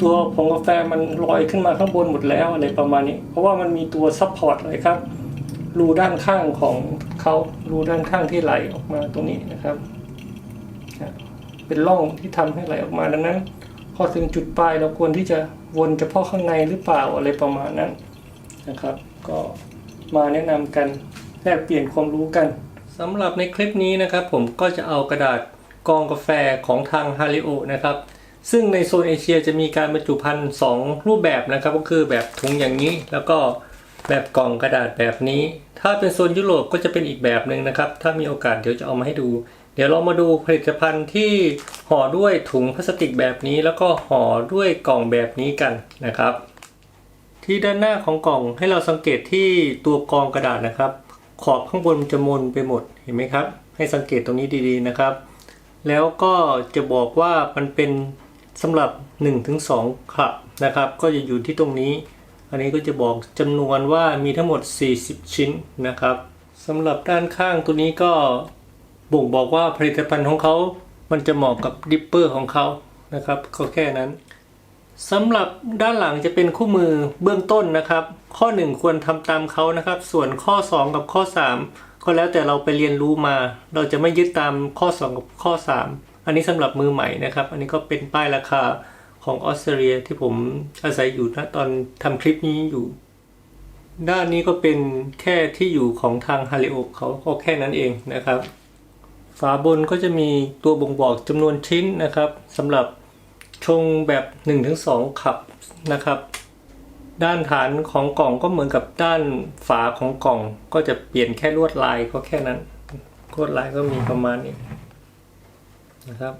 ตัวผงกาแฟมันลอยขึ้นมาข้างบนหมดแล้วอะไรประมาณนี้ เพราะว่ามันมีตัวซัพพอร์ตเลยครับ รูด้านข้างของเขารูด้านข้างที่ไหลออกมาตรงนี้นะครับ เป็นร่องที่ทำให้ไหลออกมาดังนั้น พอถึงจุดปลายเราควรที่จะวนเฉพาะข้างในหรือเปล่าอะไรประมาณนั้นนะครับ ก็มาแนะนำกันแลกเปลี่ยนความรู้กันสำหรับในคลิปนี้นะครับ ผมก็จะเอากระดาษกองกาแฟของทางฮาริโอนะครับ ซึ่งในโซนเอเชียจะมีการบรรจุภัณฑ์สองรูปแบบนะครับ ก็คือแบบถุงอย่างนี้ แล้วก็แบบกล่องกระดาษแบบนี้ ถ้าเป็นโซนยุโรปก็จะเป็นอีกแบบหนึ่งนะครับ ถ้ามีโอกาสเดี๋ยวจะเอามาให้ดู เดี๋ยวเรามาดูผลิตภัณฑ์ที่ห่อด้วยถุงพลาสติกแบบนี้ แล้วก็ห่อด้วยกล่องแบบนี้กันนะครับ ที่ด้านหน้าของกล่องให้เราสังเกตที่ตัวกองกระดาษนะครับ ขอบข้างบนมันจะมนไปหมดเห็นไหมครับ ให้สังเกตตรงนี้ดีๆนะครับ แล้วก็จะบอกว่ามันเป็น สำหรับ 1-2คลับนะครับ ก็จะอยู่ที่ตรงนี้ อันนี้ก็จะบอกจำนวนว่ามีทั้งหมด 40 ชิ้นนะครับสำหรับด้านข้างตัวนี้ก็บ่งบอกว่าผลิตภัณฑ์ของเขา มันจะเหมาะกับดิปเปอร์ของเขานะครับก็แค่นั้นสำหรับด้านหลังจะเป็นคู่มือเบื้องต้นนะครับ ข้อ 1 ควรทำตามเขานะครับ ส่วนข้อ 2 กับข้อ 3 ก็แล้วแต่เราไปเรียนรู้มา เราจะไม่ยึดตามข้อ 2 กับข้อ 3 อันนี้สำหรับมือใหม่นะครับ อันนี้ก็เป็นป้ายราคาของออสเตรเลียที่ผมอาศัยอยู่นะตอนทำคลิปนี้อยู่ ด้านนี้ก็เป็นแค่ที่อยู่ของทางฮาริโอเขาก็แค่นั้นเองนะครับ ฝาบนก็จะมีตัวบ่งบอกจำนวนชิ้นนะครับสำหรับชงแบบ 1-2 ขับนะครับ ด้านฐานของกล่องก็เหมือนกับด้านฝาของกล่อง ก็จะเปลี่ยนแค่ลวดลายก็แค่นั้นลวดลายก็มีประมาณนี้ นะครับ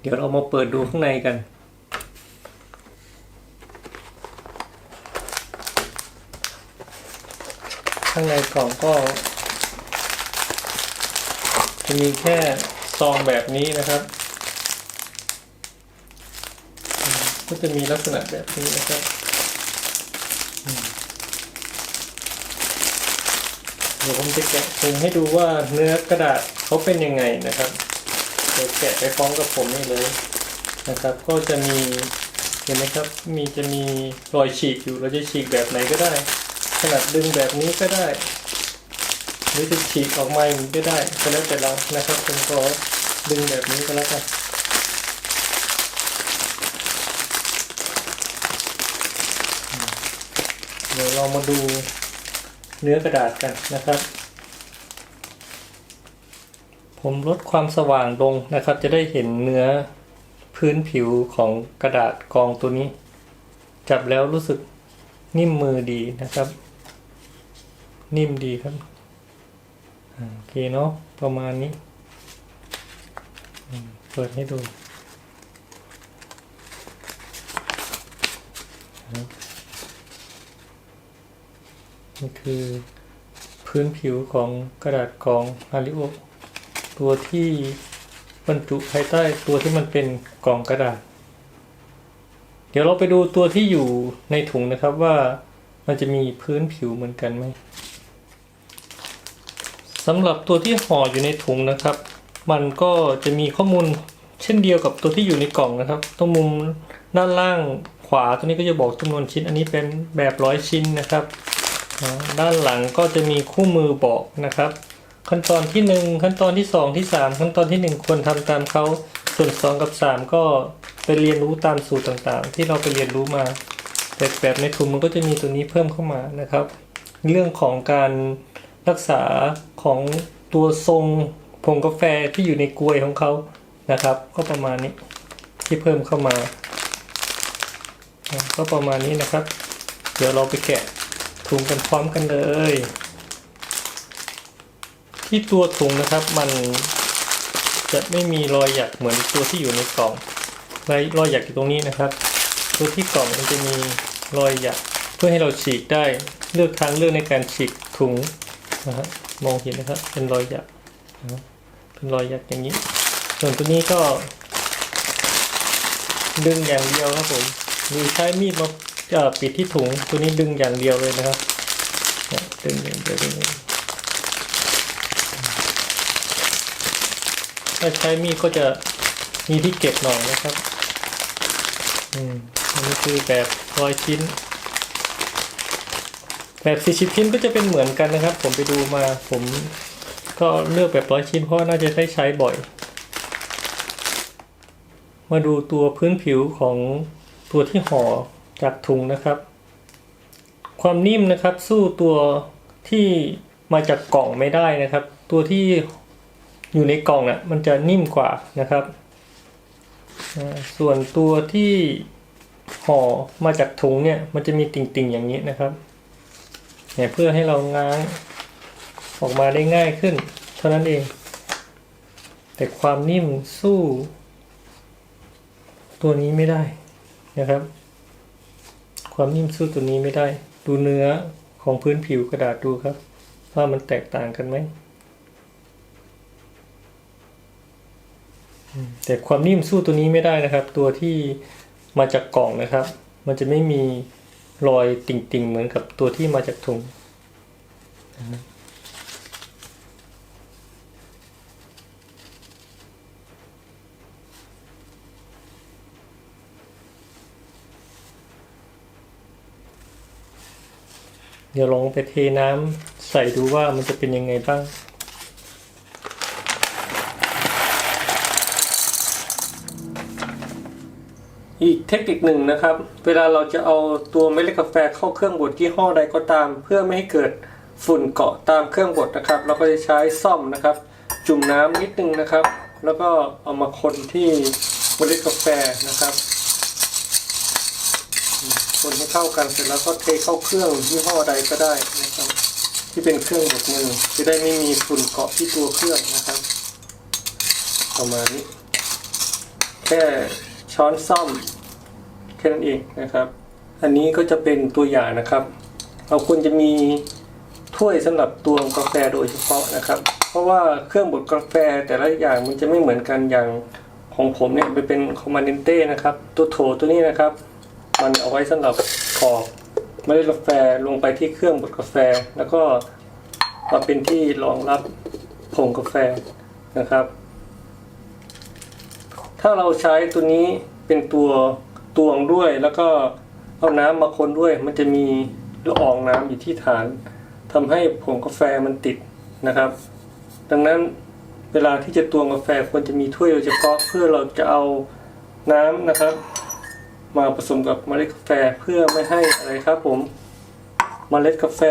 เดี๋ยวเรามาเปิดดูข้างในกัน ข้างในกล่องก็ จะมีแค่ซองแบบนี้นะครับ ก็จะมีลักษณะแบบนี้นะครับเดี๋ยวผมจะแกะถุงให้ดูว่าเนื้อกระดาษเขาเป็นยังไงนะครับ แกะไปพร้อมกับผมนี่เลยนะครับ ก็จะมีเห็นไหมครับมีจะมีรอยฉีกอยู่เราจะฉีกแบบไหนก็ได้ ขนาดดึงแบบนี้ก็ได้ หรือจะฉีกออกมาอย่างนี้ก็ได้ก็แล้วแต่เรานะครับผมก็ดึงแบบนี้ก็แล้วกันเดี๋ยวเรามาดูเนื้อกระดาษกันนะครับ ผมลดความสว่างลงนะครับ จะได้เห็นเนื้อพื้นผิวของกระดาษกองตัวนี้ จับแล้วรู้สึกนิ่มมือดีนะครับ นิ่มดีครับโอเคเนาะประมาณนี้เปิดให้ดูนี่คือพื้นผิวของกระดาษกองฮาริโอ ตัวที่บรรจุภายใต้ตัวที่มันเป็นกล่องกระดาษ เดี๋ยวเราไปดูตัวที่อยู่ในถุงนะครับว่ามันจะมีพื้นผิวเหมือนกันไหมสำหรับตัวที่ห่ออยู่ในถุงนะครับ มันก็จะมีข้อมูลเช่นเดียวกับตัวที่อยู่ในกล่องนะครับ ตรงมุมด้านล่างขวาตัวนี้ก็จะบอกจำนวนชิ้น อันนี้เป็นแบบร้อยชิ้นนะครับ ด้านหลังก็จะมีคู่มือบอกนะครับ ขั้นตอนที่ 1 ขั้นตอนที่ 2 ที่ 3 ขั้นตอนที่ 1 ควรทำตามเขาส่วน 2 กับ 3 ก็ไปเรียนรู้ตามสูตรต่างๆ ที่เราไปเรียนรู้มา แต่แบบในถุงมันก็จะมีตัวนี้เพิ่มเข้ามานะครับ เรื่องของการรักษาของตัวทรงผงกาแฟที่อยู่ในกลวยของเขานะครับ ก็ประมาณนี้ที่เพิ่มเข้ามา ก็ประมาณนี้นะครับ เดี๋ยวเราไปแกะถุงกันพร้อมกันเลย ที่ตัวถุงนะครับมันจะไม่มีรอยหยักเหมือนตัวที่อยู่ในกล่องรอยรอยหยักอยู่ตรงนี้นะครับ ตัวที่กล่องมันจะมีรอยหยักเพื่อให้เราฉีกได้เลือกทางเลือกในการฉีกถุงนะฮะมองเห็นนะครับเป็นรอยหยักนะเป็นรอยหยักอย่างนี้ ส่วนตัวนี้ก็ ดึงอย่างเดียวครับผมหรือใช้มีดมาปิดที่ถุงตัวนี้ดึงอย่างเดียวเลยนะครับดึงอย่างเดียวดึงอย่างเดียว ถ้าใช้มีดก็จะมีที่เก็บหน่อยนะครับ อืมอันนี้คือแบบร้อยชิ้น แบบสี่สิบชิ้นก็จะเป็นเหมือนกันนะครับ ผมไปดูมาผมก็เลือกแบบร้อยชิ้นเพราะว่าน่าจะได้ใช้บ่อย มาดูตัวพื้นผิวของตัวที่ห่อจากถุงนะครับ ความนิ่มนะครับสู้ตัวที่มาจากกล่องไม่ได้นะครับ ตัวที่ อยู่ในกล่องน่ะมันจะนิ่มกว่านะครับ ส่วนตัวที่ห่อมาจากถุงเนี่ยมันจะมีติ่งๆอย่างนี้นะครับเนี่ยเพื่อให้เราง้างออกมาได้ง่ายขึ้น เท่านั้นเอง แต่ความนิ่มสู้ ตัวนี้ไม่ได้นะครับ ความนิ่มสู้ตัวนี้ไม่ได้ ดูเนื้อของพื้นผิวกระดาษดูครับ ว่ามันแตกต่างกันไหมอืม แต่ความนิ่มสู้ตัวนี้ไม่ได้นะครับ ตัวที่มาจากกล่องนะครับ มันจะไม่มีรอยติ่งๆ เหมือนกับตัวที่มาจากถุงเดี๋ยวลองไปเทน้ำใส่ดูว่ามันจะเป็นยังไงบ้าง อีกเทคนิคหนึ่งนะครับ เวลาเราจะเอาตัวเมล็ดกาแฟเข้าเครื่องบดยี่ห้อใดก็ตาม เพื่อไม่ให้เกิดฝุ่นเกาะตามเครื่องบดนะครับ เราก็จะใช้ซ่อมนะครับ จุ่มน้ำนิดนึงนะครับ แล้วก็เอามาคนที่เมล็ดกาแฟนะครับ คนให้เข้ากันเสร็จแล้วก็เทเข้าเครื่องยี่ห้อใดก็ได้นะครับ ที่เป็นเครื่องบดมือจะได้ไม่มีฝุ่นเกาะที่ตัวเครื่องนะครับ ประมาณนี้แค่ ช้อนซ่อมแค่นั้นเองนะครับ อันนี้ก็จะเป็นตัวอย่างนะครับ เราควรจะมีถ้วยสำหรับตวงกาแฟโดยเฉพาะนะครับ เพราะว่าเครื่องบดกาแฟแต่ละอย่างมันจะไม่เหมือนกันอย่างของผมเนี่ยไปเป็นคอมมานเดนเต้นะครับ ตัวโถตัวนี้นะครับ มันเอาไว้สำหรับกรอกเมล็ดกาแฟลงไปที่เครื่องบดกาแฟ แล้วก็มาเป็นที่รองรับผงกาแฟนะครับ ถ้าเราใช้ตัวนี้เป็นตัวตวงด้วย แล้วก็เอาน้ำมาคนด้วย มันจะมีละอองน้ำอยู่ที่ฐานทำให้ผงกาแฟมันติดนะครับ ดังนั้นเวลาที่จะตวงกาแฟควรจะมีถ้วยโดยเฉพาะเพื่อเราจะเอาน้ำนะครับ มาผสมกับเมล็ดกาแฟเพื่อไม่ให้อะไรครับผมเมล็ดกาแฟ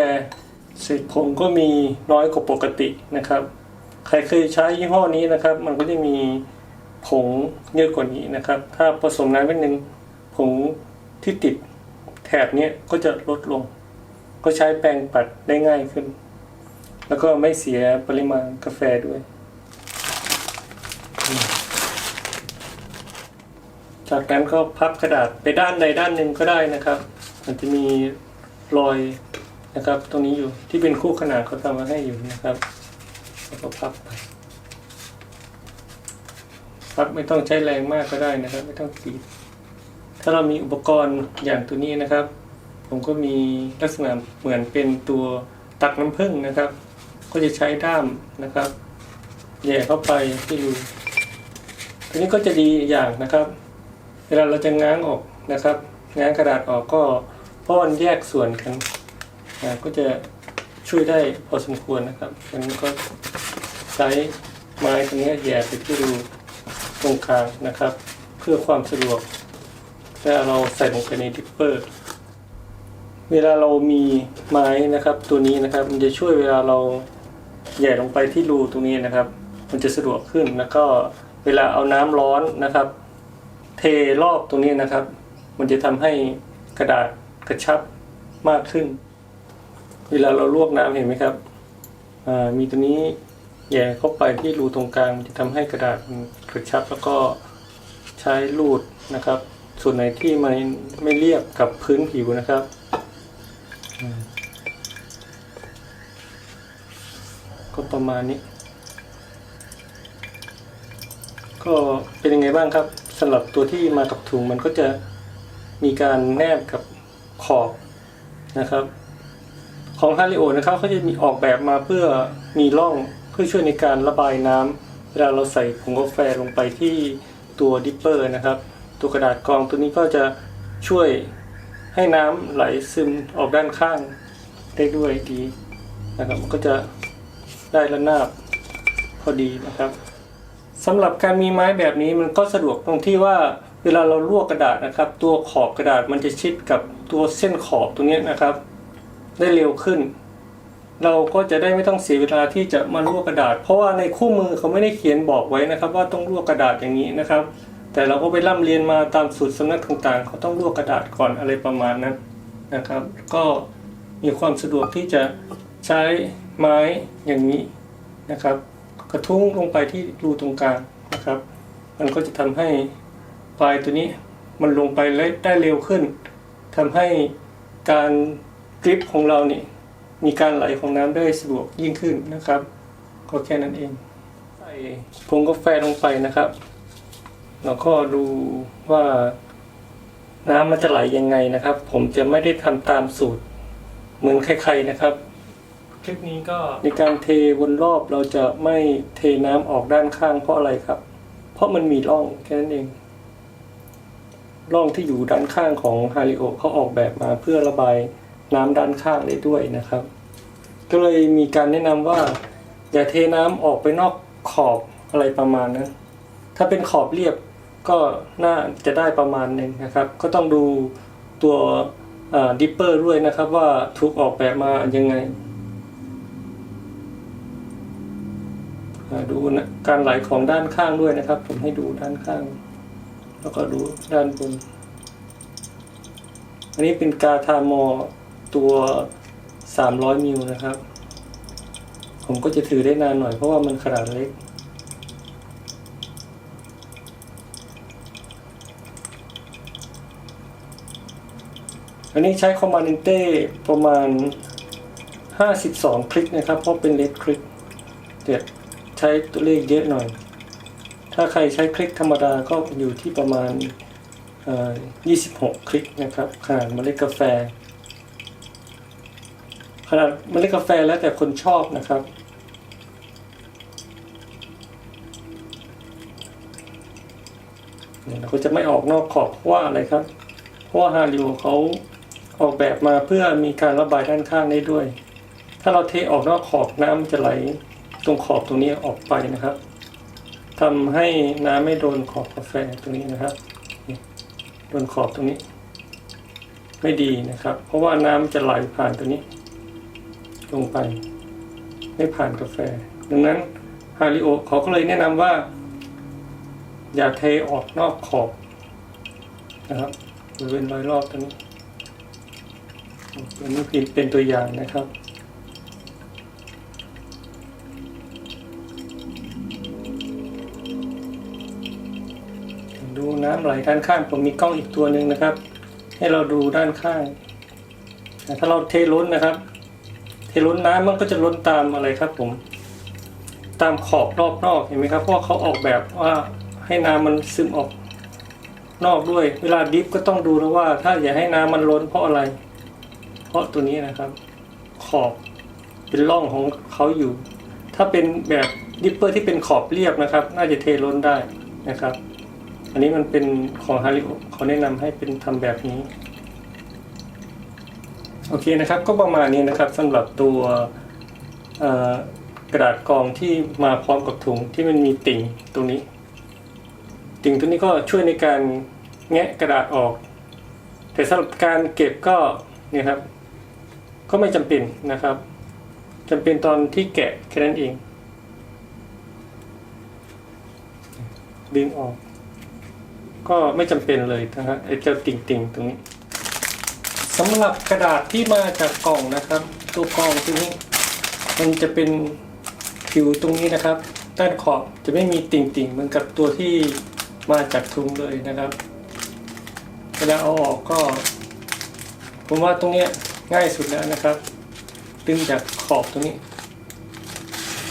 เศษผงก็มีน้อยกว่าปกตินะครับ ใครเคยใช้ยี่ห้อนี้นะครับ มันก็จะมี ผงเยอะกว่านี้นะครับ ถ้าผสมน้ำนิดนึงผงที่ติดแถบเนี้ยก็จะลดลง ก็ใช้แปรงปัดได้ง่ายขึ้น แล้วก็ไม่เสียปริมาณกาแฟด้วย จากนั้นก็พับกระดาษไปด้านใดด้านหนึ่งก็ได้นะครับ มันจะมีรอยนะครับ ตรงนี้อยู่ที่เป็นคู่ขนานเขาทำมาให้อยู่นะครับแล้วก็พับไป พับ ไม่ต้องใช้แรงมากก็ได้นะครับ ไม่ต้องตีบถ้าเรามีอุปกรณ์อย่างตัวนี้นะครับ ผมก็มีลักษณะเหมือนเป็นตัวตักน้ำผึ้งนะครับ ก็จะใช้ด้ามนะครับแย่เข้าไปที่รูตัวนี้ก็จะดีอย่างนะครับ เวลาเราจะง้างออกนะครับ ง้างกระดาษออกก็พราะมันแยกส่วนกันนะก็จะช่วยได้พอสมควรนะครับอันก็ใช้ไม้ตรงนี้แย่ไปที่รู ตรงกลางนะครับ เพื่อความสะดวกแล้วเราใส่ลงไปในดิปเปอร์ เวลาเรามีไม้นะครับ ตัวนี้นะครับ มันจะช่วยเวลาเราแหย่ลงไปที่รูตรงนี้นะครับ มันจะสะดวกขึ้นแล้วก็เวลาเอาน้ำร้อนนะครับ เทรอบตรงนี้นะครับ มันจะทำให้กระดาษกระชับมากขึ้น เวลาเราลวกน้ำเห็นไหมครับมีตัวนี้ แย่เข้าไปที่รูตรงกลางมันจะทำให้กระดาษมันกระชับแล้วก็ใช้รูดนะครับ ส่วนไหนที่มันไม่เรียบกับพื้นผิวนะครับก็ประมาณนี้ ก็เป็นยังไงบ้างครับสำหรับตัวที่มากับถุงมันก็จะมีการแนบกับขอบนะครับ ของฮาริโอนะครับเขาจะมีออกแบบมาเพื่อมีร่อง พื่อช่วยในการระบายน้ำเวลาเราใส่ผงกาแฟลงไปที่ตัวดิปเปอร์นะครับ ตัวกระดาษกรองตัวนี้ก็จะช่วยให้น้ำไหลซึมออกด้านข้างได้ด้วยดีนะครับมันก็จะได้ระนาบพอดีนะครับสำหรับการมีไม้แบบนี้มันก็สะดวกตรงที่ว่าเวลาเราลวกกระดาษนะครับ ตัวขอบกระดาษมันจะชิดกับตัวเส้นขอบตรงนี้นะครับ ได้เร็วขึ้น เราก็จะได้ไม่ต้องเสียเวลาที่จะมาลวกกระดาษ เพราะว่าในคู่มือเขาไม่ได้เขียนบอกไว้นะครับ ว่าต้องลวกกระดาษอย่างนี้นะครับ แต่เราก็ไปร่ำเรียนมาตามสูตรสำนักต่างๆ เขาต้องลวกกระดาษก่อนอะไรประมาณนั้นนะครับ ก็มีความสะดวกที่จะใช้ไม้อย่างนี้นะครับ กระทุ้งลงไปที่รูตรงกลางนะครับ มันก็จะทำให้ปลายตัวนี้มันลงไปได้เร็วขึ้นทำให้การกริปของเราเนี่ย มีการไหลของน้ำได้สะดวกยิ่งขึ้นนะครับ ก็แค่นั้นเอง ใส่ผงกาแฟลงไปนะครับแล้วก็ดูว่าน้ำมันจะไหลยังไงนะครับ ผมจะไม่ได้ทำตามสูตรเหมือนใครๆนะครับ คลิปนี้ก็ในการเทวนรอบเราจะไม่เทน้ำออกด้านข้างเพราะอะไรครับ เพราะมันมีร่องแค่นั้นเองร่องที่อยู่ด้านข้างของฮาริโอเขาออกแบบมาเพื่อระบาย น้ำด้านข้างได้ด้วยนะครับ ก็เลยมีการแนะนำว่า อย่าเทน้ำออกไปนอกขอบอะไรประมาณนั้น ถ้าเป็นขอบเรียบก็น่าจะได้ประมาณหนึ่งนะครับ ก็ต้องดูตัวดิปเปอร์ด้วยนะครับว่าถูกออกแบบมายังไงดูนะการไหลของด้านข้างด้วยนะครับ ผมให้ดูด้านข้าง แล้วก็ดูด้านบน อันนี้เป็นกาทามอ ตัว 300 มิลนะครับ ผมก็จะถือได้นานหน่อยเพราะว่ามันขนาดเล็ก อันนี้ใช้คอมมานด์เต้ประมาณ 52 คลิกนะครับ เพราะเป็นเลดคลิกเดี๋ยวใช้ตัวเลขเยอะหน่อย ถ้าใครใช้คลิกธรรมดาก็อยู่ที่ประมาณเอ่อ26 คลิกนะครับขนาดเมล็ดกาแฟ ขนาดเมล็ดกาแฟแล้วแต่คนชอบนะครับเนี่ยเราก็จะไม่ออกนอกขอบว่าอะไรครับ เพราะว่าฮาริโอเขาออกแบบมาเพื่อมีการระบายด้านข้างได้ด้วย ถ้าเราเทออกนอกขอบน้ำมันจะไหลตรงขอบตรงนี้ออกไปนะครับทำให้น้ำไม่โดนขอบกาแฟตรงนี้นะครับ โดนขอบตรงนี้ ไม่ดีนะครับ เพราะว่าน้ำจะไหลผ่านตัวนี้ ลงไป ไม่ผ่านกาแฟ ดังนั้นฮาริโอเขาก็เลยแนะนำว่า อย่าเทออกนอกขอบนะครับบริเวณรอยรอบตรงนี้อันนี้เป็นเป็นตัวอย่างนะครับ ดูน้ำไหลด้านข้างผมมีกล้องอีกตัวหนึ่งนะครับ ให้เราดูด้านข้าง แต่ถ้าเราเทล้นนะครับ เทล้นน้ำมันก็จะล้นตามอะไรครับผม ตามขอบรอบนอกเห็นไหมครับเพราะเขาออกแบบว่าให้น้ำมันซึมออกนอกด้วย เวลาดิฟก็ต้องดูแล้วว่า ถ้าอย่าให้น้ำมันล้นเพราะอะไร เพราะตัวนี้นะครับ ขอบเป็นร่องของเขาอยู่ ถ้าเป็นแบบดิปเปอร์ที่เป็นขอบเรียบนะครับ น่าจะเทล้นได้นะครับ อันนี้มันเป็นของฮาริโอเขาแนะนำให้เป็นทำแบบนี้ โอเคนะครับก็ประมาณนี้นะครับสำหรับตัวกระดาษกองที่มาพร้อมกับถุงที่มันมีติ่งตรงนี้ ติ่งตัวนี้ก็ช่วยในการแงะกระดาษออก แต่สำหรับการเก็บก็เนี่ยครับ ก็ไม่จำเป็นนะครับจำเป็นตอนที่แกะแค่นั้นเอง ดึงออก ก็ไม่จำเป็นเลยนะฮะไอ้เจ้าติ่งติ่งๆตรงนี้ สำหรับกระดาษที่มาจากกล่องนะครับ ตัวกล่องตัวนี้มันจะเป็นผิวตรงนี้นะครับ ด้านขอบจะไม่มีติ่งๆ เหมือนกับตัวที่มาจากถุงเลยนะครับเวลาเอาออกก็ ผมว่าตรงนี้ง่ายสุดแล้วนะครับ ดึงจากขอบตรงนี้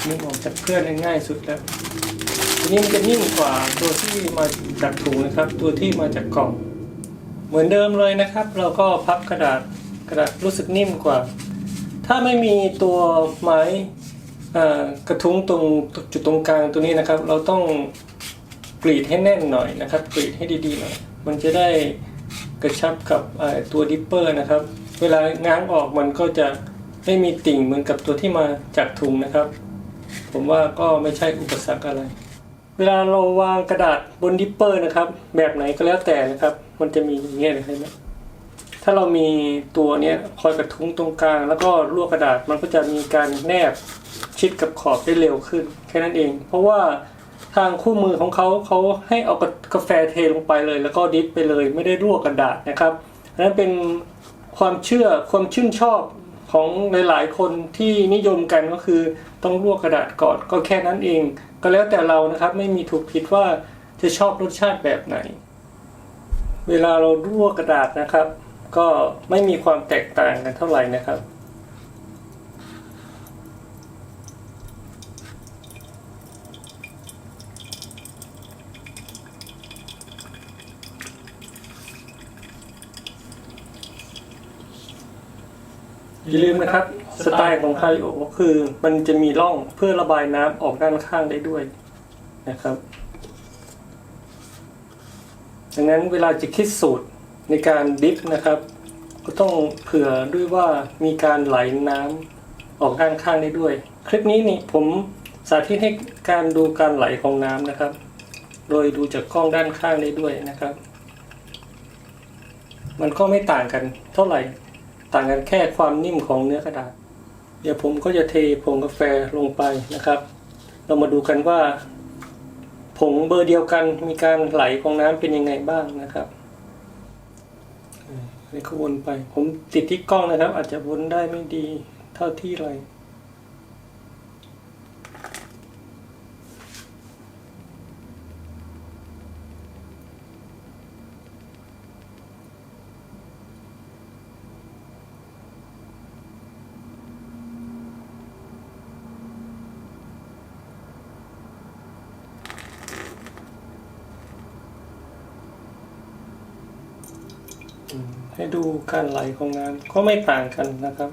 ดึงออกจากเพื่อนง่ายสุดแล้วทีนี้มันจะนิ่มกว่าตัวที่มาจากถุงนะครับ ตัวที่มาจากกล่อง เหมือนเดิมเลยนะครับ เราก็พับกระดาษกระดาษรู้สึกนิ่มกว่า ถ้าไม่มีตัวไม้กระทุ้งตรงจุดตรงกลางตัวนี้นะครับ เราต้องกรีดให้แน่นหน่อยนะครับ กรีดให้ดีๆหน่อยมันจะได้กระชับกับตัวดิปเปอร์นะครับ เวลาง้างออกมันก็จะไม่มีติ่งเหมือนกับตัวที่มาจากถุงนะครับ ผมว่าก็ไม่ใช่อุปสรรคอะไร เวลาเราวางกระดาษบนดิปเปอร์นะครับ แบบไหนก็แล้วแต่นะครับ มันจะมีอย่างเงี้ยเลยเห็นไหมถ้าเรามีตัวเนี้ยคอยกระทุ้งตรงกลาง แล้วก็ลวกกระดาษมันก็จะมีการแนบชิดกับขอบได้เร็วขึ้น แค่นั้นเอง เพราะว่าทางคู่มือของเขาเขาให้เอากาแฟเทลงไปเลย แล้วก็ดิฟไปเลยไม่ได้ลวกกระดาษนะครับนนั้นเป็นความเชื่อความชื่นชอบของหลาย ๆ คนที่นิยมกันก็คือต้องลวกกระดาษก่อนก็แค่นั้นเอง ก็แล้วแต่เรานะครับไม่มีถูกผิดว่าจะชอบรสชาติแบบไหน เวลาเราลวกระดาษนะครับ ก็ไม่มีความแตกต่างกันเท่าไหร่นะครับ อย่าลืมนะครับ สไตล์ของคาริโอก็คือ มันจะมีร่องเพื่อระบายน้ำออกด้านข้างได้ด้วยนะครับ ดังนั้นเวลาจะคิดสูตรในการดิฟนะครับ ก็ต้องเผื่อด้วยว่ามีการไหลน้ำออกด้านข้างได้ด้วย คลิปนี้นี่ผมสาธิตให้การดูการไหลของน้ำนะครับ โดยดูจากกล้องด้านข้างได้ด้วยนะครับ มันก็ไม่ต่างกันเท่าไหร่ ต่างกันแค่ความนิ่มของเนื้อกระดาษ เดี๋ยวผมก็จะเทผงกาแฟลงไปนะครับ เรามาดูกันว่า ผงเบอร์เดียวกันมีการไหลของน้ำเป็นยังไงบ้างนะครับอ่าอันนี้ก็วนไป ผมติดที่กล้องนะครับ อาจจะวนได้ไม่ดีเท่าที่ไร ให้ดูการไหลของน้ำก็ไม่ต่างกันนะครับ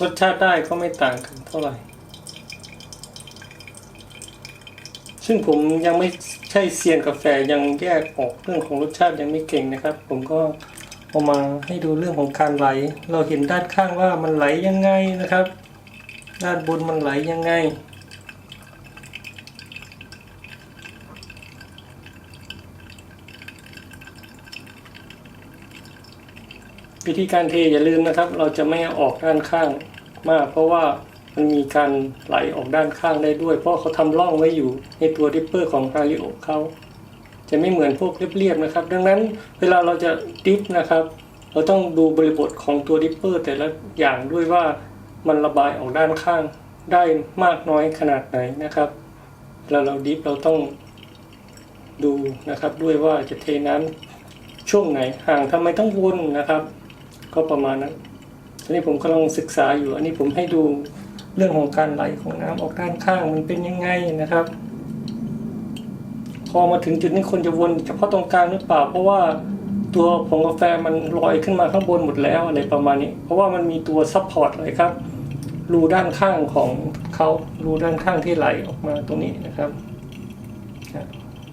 รสชาติได้ก็ไม่ต่างกันเท่าไหร่ ซึ่งผมยังไม่ใช่เซียนกาแฟยังแยกออกเรื่องของรสชาติยังไม่เก่งนะครับ ผมก็เอามาให้ดูเรื่องของการไหล เราเห็นด้านข้างว่ามันไหลยังไงนะครับ ด้านบนมันไหลยังไง วิธีการเทอย่าลืมนะครับ เราจะไม่ออกด้านข้างมาก เพราะว่ามันมีการไหลออกด้านข้างได้ด้วย เพราะเขาทำร่องไว้อยู่ในตัวดิปเปอร์ของฮาริโอเขาจะไม่เหมือนพวกเรียบๆนะครับ ดังนั้นเวลาเราจะดิฟนะครับ เราต้องดูบริบทของตัวดิปเปอร์แต่ละอย่างด้วยว่ามันระบายออกด้านข้างได้มากน้อยขนาดไหนนะครับเวลาเราดิฟเราต้องดูนะครับด้วยว่าจะเทน้ำช่วงไหนห่างทำไมต้องวนนะครับ ก็ประมาณนั้นอันนี้ผมกำลังศึกษาอยู่ อันนี้ผมให้ดูเรื่องของการไหลของน้ำออกด้านข้างมันเป็นยังไงนะครับ พอมาถึงจุดนี้คนจะวนเฉพาะตรงกลางหรือเปล่า เพราะว่าตัวผงกาแฟมันลอยขึ้นมาข้างบนหมดแล้วอะไรประมาณนี้ เพราะว่ามันมีตัวซัพพอร์ตเลยครับรูด้านข้างของเขารูด้านข้างที่ไหลออกมาตรงนี้นะครับ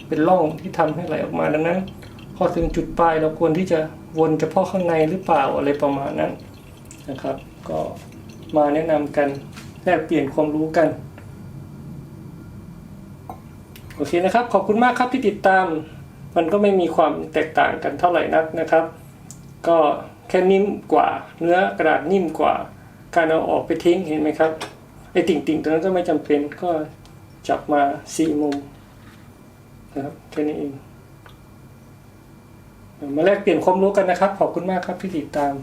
เป็นร่องที่ทำให้ไหลออกมาดังนั้น พอถึงจุดปลายเราควรที่จะ วนเฉพาะข้างในหรือเปล่าอะไรประมาณนั้นนะครับ ก็มาแนะนำกันแลกเปลี่ยนความรู้กัน โอเคนะครับ ขอบคุณมากครับที่ติดตาม มันก็ไม่มีความแตกต่างกันเท่าไหร่นักนะครับ ก็แค่นิ่มกว่า เนื้อกระดาษนิ่มกว่า การเอาออกไปทิ้งเห็นไหมครับไอ้ติ่งๆตัวนั้นก็ไม่จำเป็นก็จับมาสี่มุมนะครับแค่นี้เอง มาแลกเปลี่ยนความรู้กันนะครับ ขอบคุณมากครับที่ติดตาม